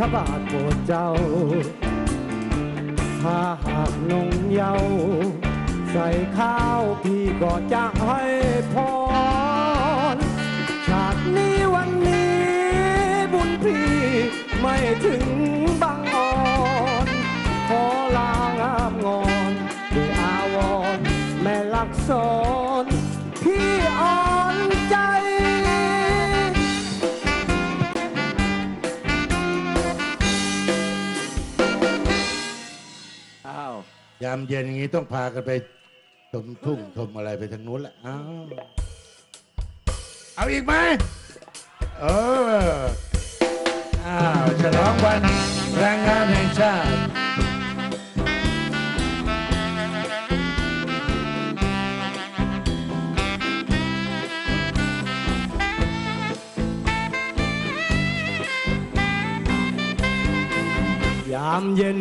ฐบาลโปรดเจ้า ถ้าหากนงเยาว์ใส่ข้าวพี่ก็จะให้พร ชาตินี้วันนี้บุญพี่ไม่ถึงบางอ่อน ขอลางามงอนด้วยอาวรแม่ลักษร ยามเย็นอย่างนี้ต้องพากันไปชมทุ่งชมอะไรไปทางนู้นแหละอ้าวเอาอีกไหมเอออ้าวฉลองวันแรงงานแห่งชาติยามเย็น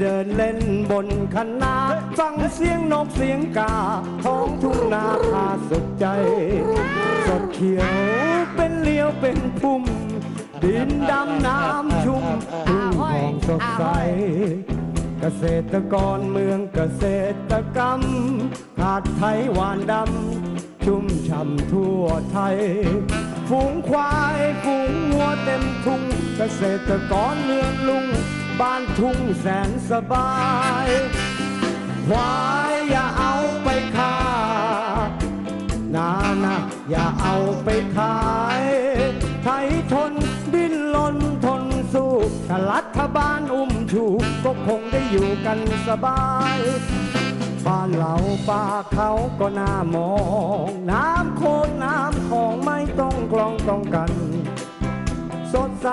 เดินเล่นบนคณะฟังเสียงนกเสียงกาท้องทุ่งนาพาสุดใจ สดเขียวเป็นเลี้ยวเป็นพุ่ม ดินดำน้ำชุ่มทุ่งทองสดใส เกษตรกรเมืองเกษตรกรรมขาดไทยหวานดำ ชุ่มช่ำทั่วไทย ฝูงควายฝูงวัวเต็มทุ่ง เกษตรกรเมืองลุง บ้านทุ่งแสนสบายควายอย่าเอาไปขายนานะอย่าเอาไปขายไทยทนดิ้นรนทนสู้ถ้ารัฐบาลอุ้มชูก็คงได้อยู่กันสบายบ้านเราป่าเขาก็น่ามอง น้ำโคนน้ำของไม่ต้องกลองต้องกัน สดใส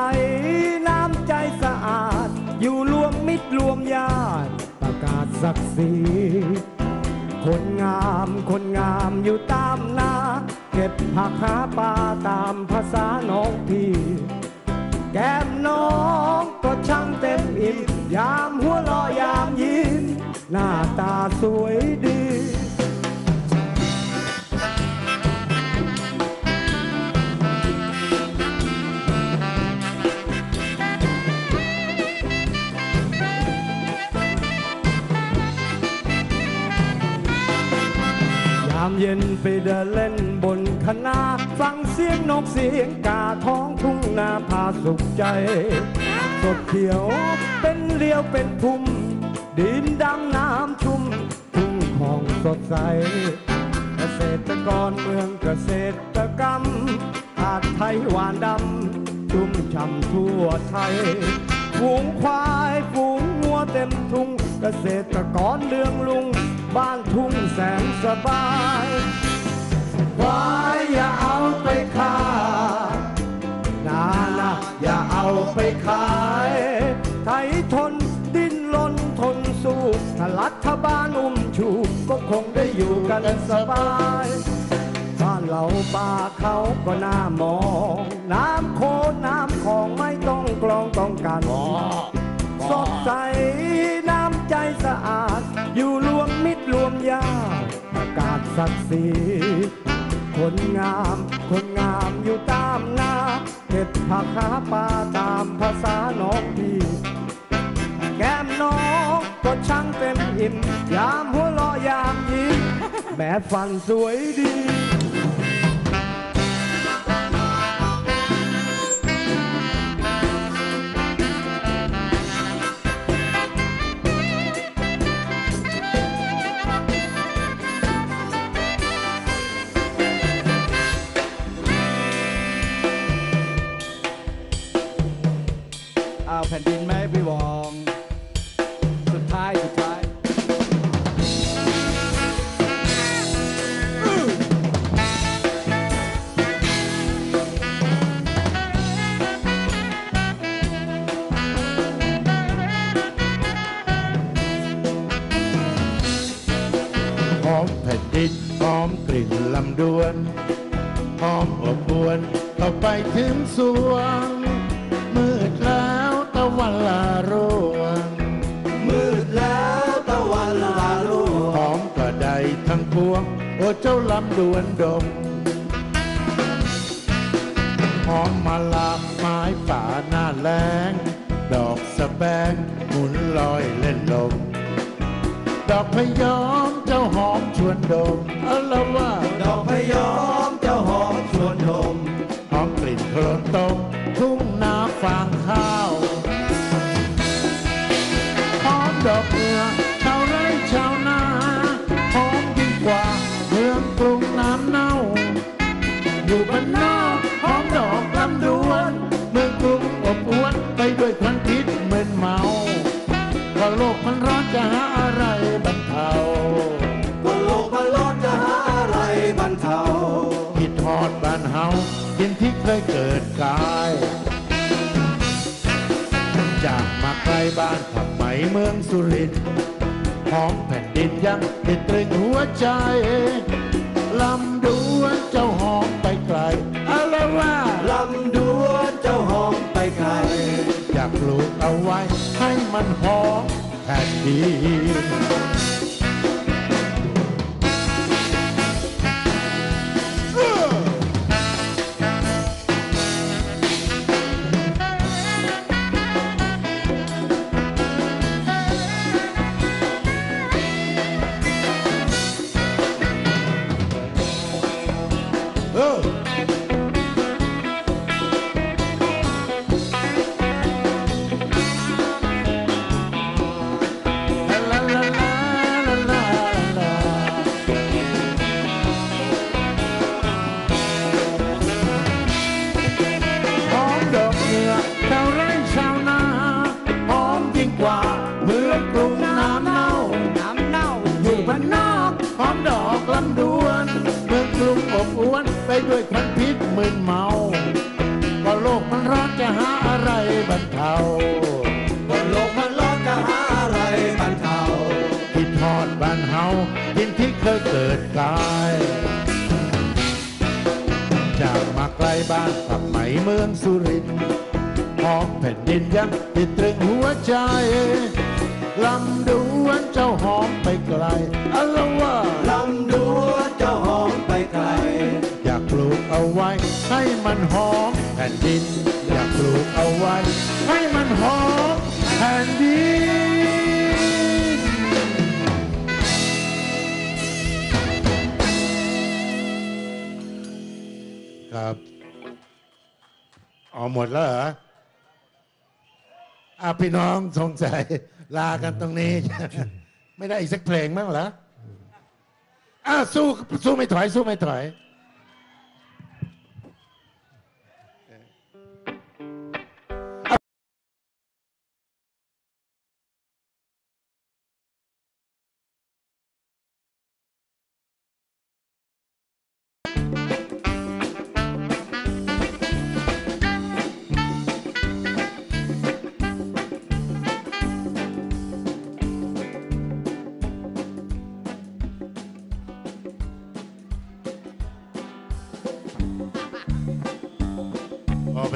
น้ำใจสะอาด อยู่รวมมิตรรวมญาติประกาศศักดิ์ศรีคนงามคนงามอยู่ตามนา เก็บผักหาปลาตามภาษาน้องพี่ แก้มน้องก็ช่างเต็มอิ่มยามหัวรอยามยิ้มหน้าตาสวยดี เย็นไปเดินเล่นบนคณะฟังเสียงนกเสียงกาท้องทุ่งนาพาสุขใจสดเขียวเป็นเรียวเป็นพุ่ม ดินดำน้ำชุ่ม ทุ่งของสดใส เกษตรกรเมืองเกษตรกรรมขาดไทยหวานดำชุ่มช่ำทั่วไทยฝูงควายฝูงงัวเต็มทุ่ง เกษตรกรเลืองลุง บ้านทุ่งแสนสบายควายอย่าเอาไปขายนานะอย่าเอาไปขายไทยทนดิ้นรนทนสู้ถ้ารัฐบาลอุ้มชูก็คงได้อยู่กันสบายบ้านเราป่าเขาก็น่ามอง น้ำโคนน้ำของไม่ต้องกลองต้องกัน ตรรวมญาประกาศศักดิ์ศรีคนงาม คนงามอยู่ตามนาเก็บผักหาปลาตามภาษาน้องพี่แก้มน้องก็ช่างเต็มอิ่มยามหัวเราะยามยิ้มแม่ฟันสวยดี นเข้าไปถึงสวง มืดแล้วตะวันลาร่วงมืดแล้วตะวันลาลูหอมกระไดทั้งพวง โอ้เจ้าลำดวนดมหอมมาลาไม้ป่าหน้าแรง ดอกสะแบงหมุนลอยเล่นลม ดอกพะยอมเจ้าหอมชวนดมอะละว่าดอกพะยอมเจ้าหอมชวนดมหอมกลิ่นโคลนตมทุ่งนาฟางข้าวหอมดอกเมือชาวไร่ชาวนาหอมยิ่งกว่าเมืองกรุงน้ำเน่า อยู่บ้านนอกหอมดอกลำดวนเมืองกรุงอบอวลไปด้วยควันพิษมึนเมาก็โลกมันร้อนจะหา นที่เคยเกิดกาย จากมาไกลบ้านขับไหมเมืองสุรินทร์หอมแผ่นดินยังติดตรึงหัวใจลำดวนเจ้าหอมไปไกลอะไรว่าลำดวนเจ้าหอมไปไกล อยากปลูกเอาไว้ให้มันหอมแผ่นดิน หอมดอกลำดวนเมืองกรุงอบอวนไปด้วยควันพิษมึนเมา ก็โลกมันร้อนจะหาอะไรบรรเทาก็โลกมันร้อนจะหาอะไรบรรเทาคิดทอดบ้านเฮาดินที่เคยเกิดกายจากมาไกลบ้านขับไหมเมืองสุรินทร์หอมแผ่นดินยังติดตรึงหัวใจลำดวนเจ้าหอมไปไกลอะละว่า มันหอมแผ่นดินอยากปลูกเอาไว้ ให้มันหอมแผ่นดิน ครับอ๋อหมดแล้วเหรออะพี่น้องสงสัยลากันตรงนี้ ไม่ได้อีกสักเพลงมั้งเหรออะสู้สู้ไม่ถอย สู้ไม่ถอย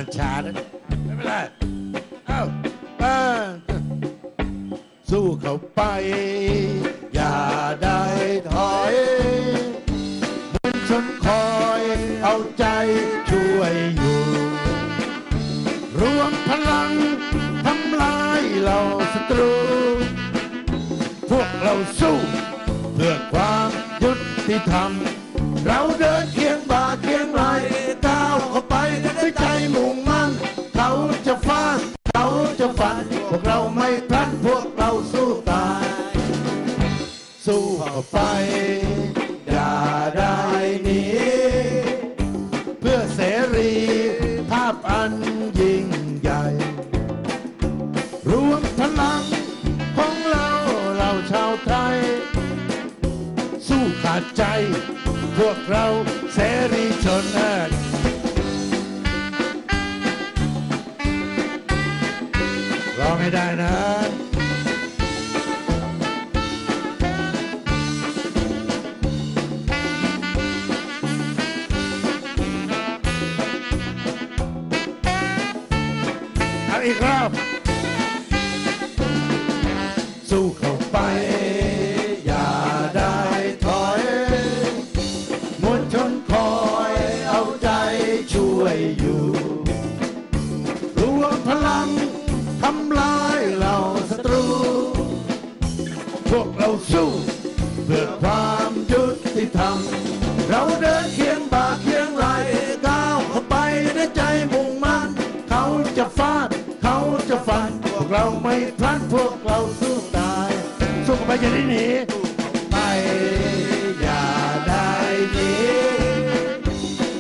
ันช้าแล้วไม่เป็นไรเอ้าเอ้าสู้เขาไป อย่าได้ถอยมือนชนคอยเอาใจช่วยอยู่ รวมพลังทำลายเราศัตรู พวกเราสู้ เพื่อความยุติธรรม เราเดินเคียงบ่าเคียงไหลก้าวเข้า กเราไม่พลันพวกเราสู้ตาย สู้เข้าไป อย่าได้หนีเพื่อเสรีภาพอันยิ่งใหญ่ รวมพลังของเราเราชาวไทย สู้ขาดใจ พวกเราเสรี ร้องให้ำเราเดินเคียงบ่าเคียงไหลก้าวเข้าไปด้วยใจมุ่งมั่นเขาจะฟาดเขาจะฟันพวกเราไม่พลันพวกเราสู้ตายสู้กันไปอย่าได้หนีไปอย่าได้หนี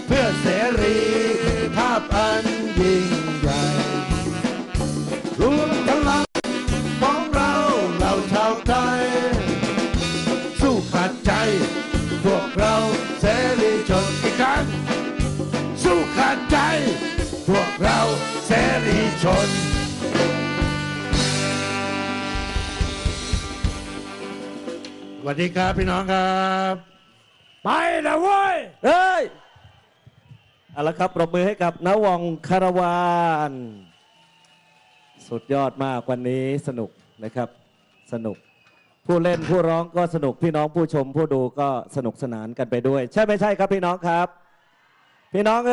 เพื่อเสรีภาพอันยิ่ง สวัสดีครับพี่น้องครับ ไปนะเว้ยเฮ้ยเอาละครับปรบมือให้กับนวองคาราวาน สุดยอดมากวันนี้สนุกนะครับ สนุก ผู้เล่นผู้ร้องก็สนุกพี่น้องผู้ชมผู้ดูก็สนุกสนานกันไปด้วย ใช่ไม่ใช่ครับพี่น้องครับ พี่น้องเอ้ย